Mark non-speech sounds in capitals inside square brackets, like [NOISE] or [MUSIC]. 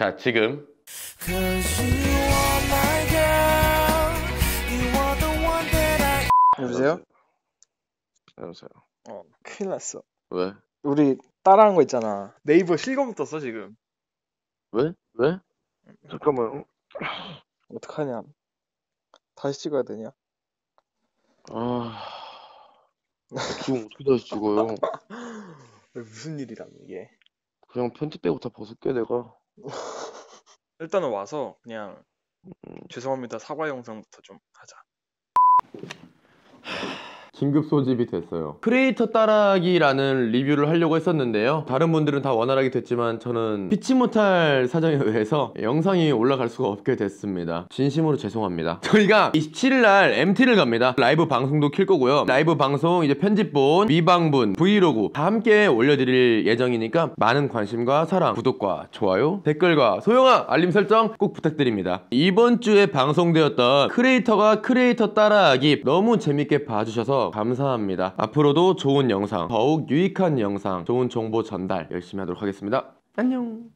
자, 지금 여보세요? 여보세요. 어 큰일 났어 왜? 우리 따라한 거 있잖아 네이버 실검 떴어 지금 왜? 왜? 잠깐만요. 어떡하냐 다시 찍어야 되냐 아, 지금 어떻게 다시 찍어요? 왜 [LAUGHS] 무슨 일이람 이게 그냥 다 벗을게 내가. 일단은 와서 그냥 죄송합니다. 사과 영상부터 좀 하자 긴급 소집이 됐어요. 크리에이터 따라하기라는 리뷰를 하려고 했었는데요. 다른 분들은 다 원활하게 됐지만 저는 피치 못할 사정에 의해서 영상이 올라갈 수가 없게 됐습니다. 진심으로 죄송합니다. [LAUGHS] 저희가 27일 날 MT를 갑니다. 라이브 방송도 킬 거고요. 라이브 방송 이제 편집본, 미방분, 브이로그 다 함께 올려드릴 예정이니까 많은 관심과 사랑, 구독과 좋아요, 댓글과 소영아 알림 설정 꼭 부탁드립니다. 이번 주에 방송되었던 크리에이터가 크리에이터 따라하기 너무 재밌게 봐주셔서 감사합니다. 앞으로도 좋은 영상, 더욱 유익한 영상, 좋은 정보 전달 열심히 하도록 하겠습니다. 안녕.